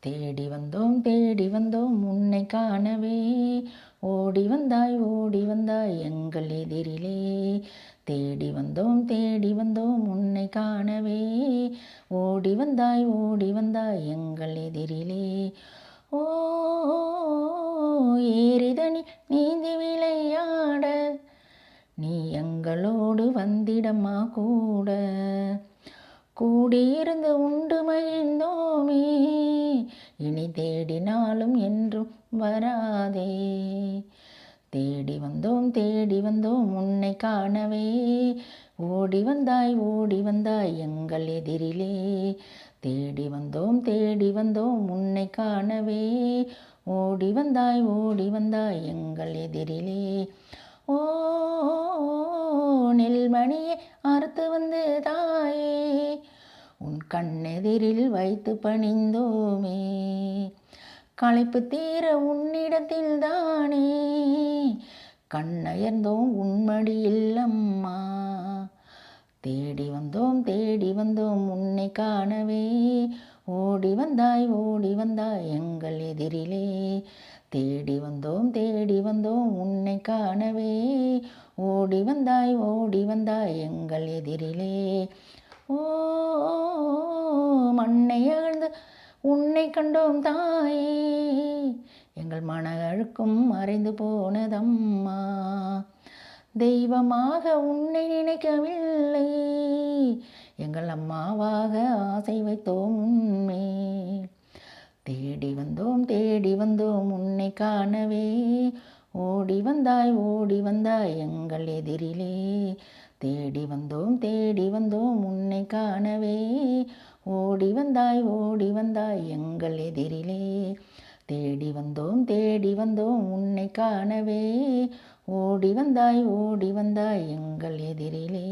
தேடி வந்தோம் தேடி வந்தோம் உன்னை காணவே. ஓடி வந்தாய் ஓடி வந்தாய் எங்கள் எதிரிலே. தேடி வந்தோம் தேடி வந்தோம் உன்னை காணவே. ஓடி வந்தாய் ஓடி வந்தாய் எங்கள் எதிரிலே. ஓ ஏறிதனி நீந்தி விளையாட. நீ எங்களோடு வந்திடம்மா கூட. கூடியிருந்து உண்டு மகிழ்ந்தோமே. இனி தேடினாலும் என்றும் வராதே. தேடி வந்தோம் தேடி வந்தோம் உன்னை காணவே. ஓடி வந்தாய் ஓடி வந்தாய் எங்கள் எதிரிலே. தேடி வந்தோம் தேடி வந்தோம் உன்னை காணவே. ஓடி வந்தாய் ஓடி வந்தாய் எங்கள் எதிரிலே. ஓ நெல்மணியே அறுத்து வந்து உன் கண்ணெதிரில் வைத்து பணிந்தோமே. களைப்பு தீர உன்னிடத்தில் தானே. கண்ணயர்ந்தோம் உன்மடியில் அம்மா தேடி வந்தோம் தேடி வந்தோம் உன்னை காணவே. ஓடி வந்தாய் ஓடி வந்தாய் எங்கள் எதிரிலே. தேடி வந்தோம் தேடி வந்தோம் உன்னை காணவே. ஓடி வந்தாய் ஓடி வந்தாய் எங்கள் எதிரிலே. ஓ மண்ணை அகழ்ந்து உன்னை கண்டோம் தாயே. எங்கள் மன அழுக்கும் மறைந்து போனதம்மா. தெய்வமாக உன்னை நினைக்கவில்லை. எங்கள் அம்மாவாக ஆசை வைத்தோம் உண்மை தேடி வந்தோம் தேடி வந்தோம் உன்னை காணவே. ஓடி வந்தாய் ஓடி வந்தாய் எங்கள் எதிரிலே. தேடி வந்தோம் தேடி வந்தோம் உன்னை காணவே. ஓடி வந்தாய் ஓடி வந்தாய் எங்கள் எதிரிலே. தேடி வந்தோம் தேடி வந்தோம் உன்னை காணவே. ஓடி வந்தாய் ஓடி வந்தாய் எங்கள் எதிரிலே.